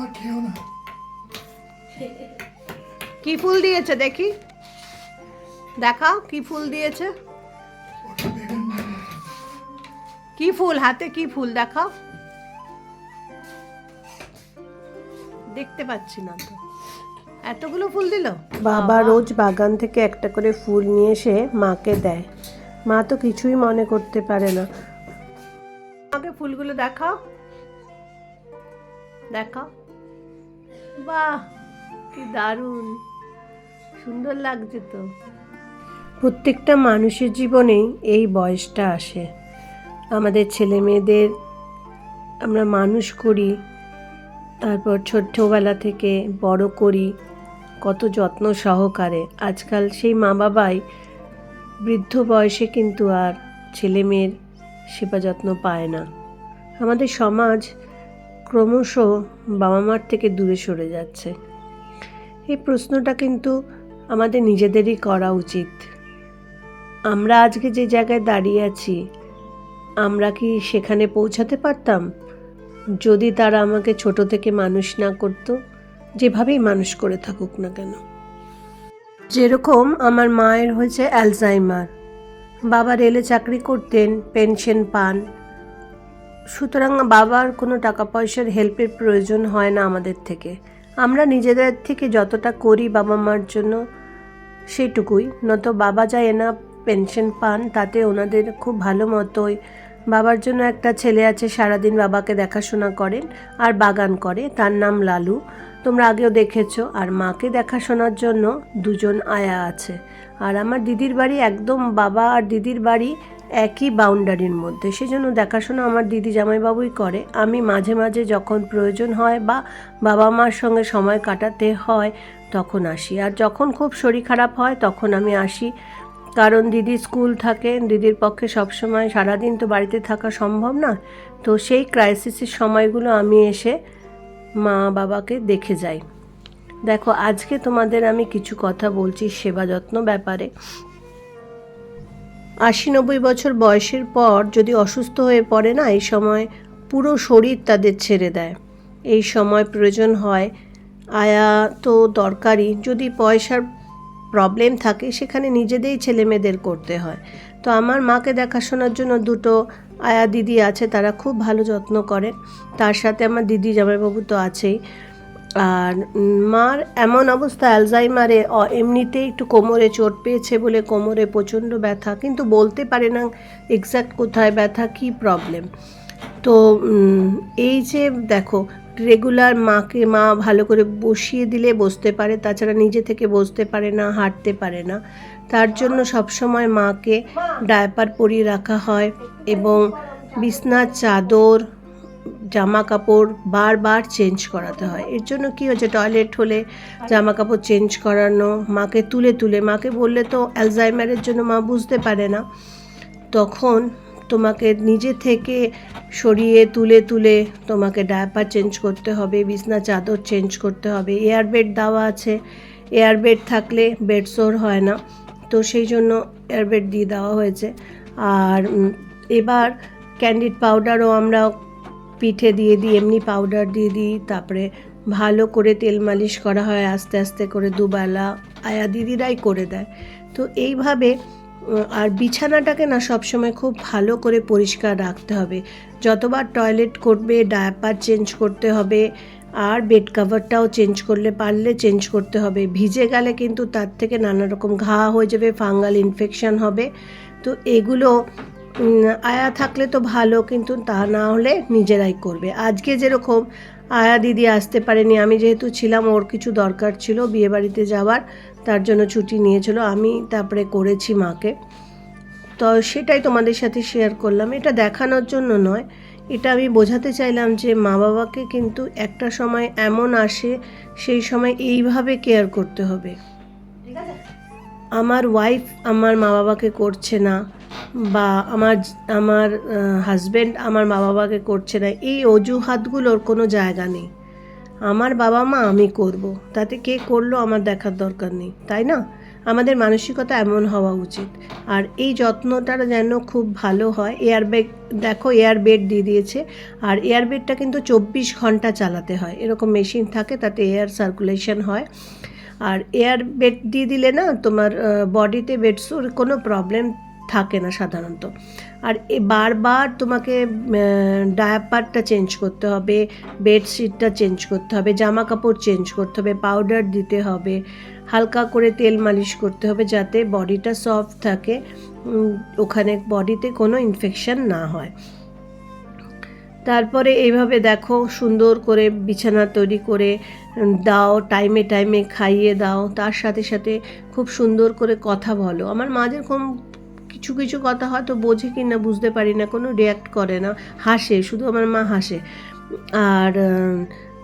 আবার খেও না। কি ফুল দিয়েছে দেখি। দেখাও কি ফুল দিয়েছে। কি ফুল হাতে কি ফুল দেখাও। দেখতে পাচ্ছি না তো। এতগুলো ফুল দিল? বাবা। রোজ বাগান থেকে একটা করে ফুল নিয়ে এসে মাকে দেয়। মা তো কিছুই মনে করতে পারে না। আমাকে ফুলগুলো দেখাও। দেখাও। বাহ, কি দারুণ। সুন্দর লাগছে তো। প্রত্যেকটা মানুষের জীবনেই এই বয়সটা আসে। আমাদের ছেলে মেয়েদের আমরা মানুষ করি, তারপর ছোট্টবেলা থেকে বড় করি, কত যত্ন সহকারে। আজকাল সেই মা বাবাই বৃদ্ধ বয়সে কিন্তু আর ছেলে মেয়ের সেবা যত্ন পায় না। আমাদের সমাজ ক্রমশ বাবা মার থেকে দূরে সরে যাচ্ছে। এই প্রশ্নটা কিন্তু আমাদের নিজেদেরই করা উচিত। আমরা আজকে যে জায়গায় দাঁড়িয়ে আছি, আমরা কি সেখানে পৌঁছাতে পারতাম? যদি তারা আমাকে ছোট থেকে মানুষ না করতো, যেভাবেই মানুষ করে থাকুক না কেন? যেরকম আমার মায়ের হয়েছে অ্যালজাইমার। বাবা রেলে চাকরি করতেন, পেনশন পান সুতরাং বাবার কোনো টাকা পয়সার হেল্পের প্রয়োজন হয় না আমাদের থেকে। আমরা নিজেদের থেকে যতটা করি বাবা মার জন্য সেটুকুই। নত বাবা যায় না পেনশন পান, তাতে ওনাদের খুব ভালো মতোই। বাবার জন্য একটা ছেলে আছে, সারাদিন বাবাকে দেখাশোনা করেন আর বাগান করে। তার নাম লালু। তোমরা আগেও দেখেছ, আর মাকে দেখাশোনার জন্য দুজন আয়া আছে। আর আমার দিদির বাড়ি একদম বাবা আর দিদির বাড়ি একই বাউন্ডারির মধ্যে। সেজন্য দেখাশোনা আমার দিদি জামাইবাবুই করে। আমি মাঝে মাঝে যখন প্রয়োজন হয় বা বাবা মার সঙ্গে সময় কাটাতে হয় তখন আসি। আর যখন খুব শরীর খারাপ হয় তখন আমি আসি। কারণ দিদি স্কুল থাকে, দিদির পক্ষে সবসময় সারাদিন তো বাড়িতে থাকা সম্ভব না। তো সেই ক্রাইসিসের সময়গুলো আমি এসে মা বাবাকে দেখে যাই। দেখো, আজকে তোমাদের আমি কিছু কথা বলছি সেবা যত্ন ব্যাপারে। আশি নব্বই বছর বয়সের পর যদি অসুস্থ হয়ে পড়ে না, এই সময় পুরো শরীর তাদের ছেড়ে দেয়। এই সময় প্রয়োজন হয় আয়া তো দরকারি। যদি পয়সার প্রবলেম থাকে, সেখানে নিজেদেরই ছেলে মেয়েদের করতে হয়। তো আমার মাকে দেখাশোনার জন্য দুটো আয়া দিদি আছে, তারা খুব ভালো যত্ন করে। তার সাথে আমার দিদি জামাইবাবু তো আছেই। আর মার এমন অবস্থা, অ্যালজাইমারে এমনিতেই একটু কোমরে চোট পেয়েছে বলে কোমরে প্রচণ্ড ব্যথা, কিন্তু বলতে পারে না এক্স্যাক্ট কোথায় ব্যথা, কী প্রবলেম তো এই যে দেখো রেগুলার মাকে মা ভালো করে বসিয়ে দিলে বসতে পারে, তাছাড়া নিজে থেকে বসতে পারে না, হাঁটতে পারে না। তার জন্য সবসময় মাকে ডায়াপার পরিয়ে রাখা হয় এবং বিছনার চাদর জামা কাপড় বারবার চেঞ্জ করাতে হয়। এর জন্য কি হচ্ছে টয়লেট হলে জামা কাপড় চেঞ্জ করানো, মাকে তুলে তুলে, মাকে বললে তো অ্যালজাইমারের জন্য মা বুঝতে পারে না। তখন তোমাকে নিজে থেকে সরিয়ে তুলে তুলে তোমাকে ডায়াপার চেঞ্জ করতে হবে, বিছনা চাদর চেঞ্জ করতে হবে। এয়ার বেড দেওয়া আছে। এয়ার বেড থাকলে বেড সোর হয় না। তো সেই জন্য এয়ার বেড দিয়ে দেওয়া হয়েছে। আর এবার ক্যান্ডিড পাউডারও আমরা পিঠে দিয়ে দিই, এমনি পাউডার দিয়ে দিই, তারপরে ভালো করে তেল মালিশ করা হয় আস্তে আস্তে করে দুবেলা। আয়া দিদিরাই করে দেয়। তো এইভাবে আর বিছানাটাকে না সবসময় খুব ভালো করে পরিষ্কার রাখতে হবে। যতবার টয়লেট করবে ডায়াপার চেঞ্জ করতে হবে, আর বেড কাভারটাও চেঞ্জ করলে, পারলে চেঞ্জ করতে হবে। ভিজে গেলে কিন্তু তার থেকে নানা রকম ঘা হয়ে যাবে ফাঙ্গাল ইনফেকশন হবে। তো এগুলো আয়া থাকলে তো ভালো কিন্তু তা না হলে নিজেরাই করবে। আজকে যেরকম আয়া দিদি আসতে পারেনি আমি যেহেতু ছিলাম ওর কিছু দরকার ছিল বিয়েবাড়িতে যাওয়ার তার জন্য ছুটি নিয়েছিল আমি তারপরে করেছি মাকে। তো সেটাই তোমাদের সাথে শেয়ার করলাম। এটা দেখানোর জন্য নয় এটা আমি বোঝাতে চাইলাম যে মা বাবাকে কিন্তু একটা সময় এমন আসে সেই সময় এইভাবে কেয়ার করতে হবে। আমার ওয়াইফ আমার মা বাবাকে করছে না। বা আমার আমার হাজব্যান্ড আমার মা বাবাকে করছে না, এই অজুহাতগুলোর কোনো জায়গা নেই। আমার বাবা মা আমি করব। তাতে কে করল আমার দেখার দরকার নেই, তাই না? আমাদের মানসিকতা এমন হওয়া উচিত। আর এই যত্নটা যেন খুব ভালো হয় এয়ার ব্যাগ দেখো এয়ার বেড দিয়ে দিয়েছে, আর এয়ার বেডটা কিন্তু চব্বিশ ঘণ্টা চালাতে হয়। এরকম মেশিন থাকে, তাতে এয়ার সার্কুলেশন হয়। আর এয়ার বেড দিয়ে দিলে না তোমার বডিতে বেডসোর কোনো প্রবলেম থাকে না সাধারণত। আর এ বারবার তোমাকে ডায়াপারটা চেঞ্জ করতে হবে বেডশিটটা চেঞ্জ করতে হবে জামা কাপড় চেঞ্জ করতে হবে পাউডার দিতে হবে, হালকা করে তেল মালিশ করতে হবে যাতে বডিটা সফট থাকে ওখানে বডিতে কোনো ইনফেকশন না হয়। তারপরে এইভাবে দেখো, সুন্দর করে বিছানা তৈরি করে দাও টাইমে টাইমে খাইয়ে দাও, তার সাথে সাথে খুব সুন্দর করে কথা বলো। আমার মা যেরকম কিছু কিছু কথা হয়তো বোঝে কি না বুঝতে পারি না, কোনো রিয়াক্ট করে না। হাসে, শুধু আমার মা হাসে। আর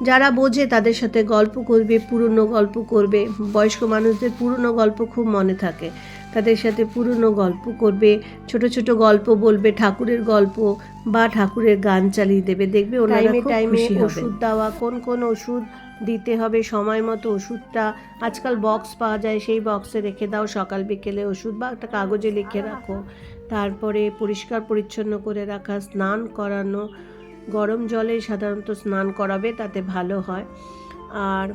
যারা বোঝে তাদের সাথে গল্প করবে, পুরনো গল্প করবে। বয়স্ক মানুষদের পুরনো গল্প খুব মনে থাকে। তাদের সাথে পুরনো গল্প করবে ছোট ছোট গল্প বলবে ঠাকুরের গল্প বা ঠাকুরের গান চালিয়ে দেবে। দেখবে ওনারা টাইমে টাইমে ওষুধ দেওয়া কোন কোন ওষুধ দিতে হবে সময় মতো ওষুধটা। আজকাল বক্স পাওয়া যায় সেই বক্সে রেখে দাও সকাল বিকেলে ওষুধ বা একটা কাগজে লিখে রাখো। তারপরে পরিষ্কার পরিচ্ছন্ন করে রাখা স্নান করানো। গরম জলে সাধারণত স্নান করাবে তাতে ভালো হয়। আর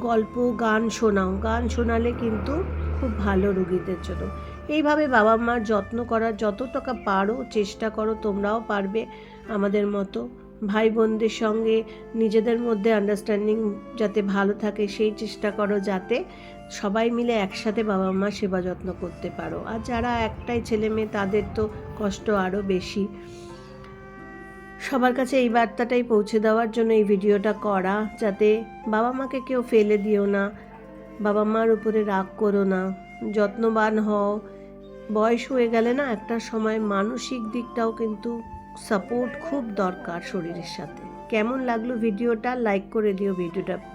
গল্প গান শোনাও। গান শোনালে কিন্তু খুব ভালো রুগীদের জন্য। এইভাবে বাবা মার যত্ন করার যত টাকা পারো চেষ্টা করো, তোমরাও পারবে আমাদের মতো ভাই বোনদের সঙ্গে নিজেদের মধ্যে আন্ডারস্ট্যান্ডিং যাতে ভালো থাকে, সেই চেষ্টা করো যাতে সবাই মিলে একসাথে বাবা মা সেবা যত্ন করতে পারো। আর যারা একটাই ছেলে মেয়ে, তাদের তো কষ্ট আরও বেশি। সবার কাছে এই বার্তাটাই পৌঁছে দেওয়ার জন্য এই ভিডিওটা করা, যাতে বাবা মাকে কেউ ফেলে দিও না। বাবা মার উপরে রাগ করো না। যত্নবান হও। বয়স হয়ে গেলে না একটা সময় মানসিক দিকটাও কিন্তু সাপোর্ট খুব দরকার শরীরের সাথে। কেমন লাগল ভিডিওটা? লাইক করে দিও ভিডিওটা।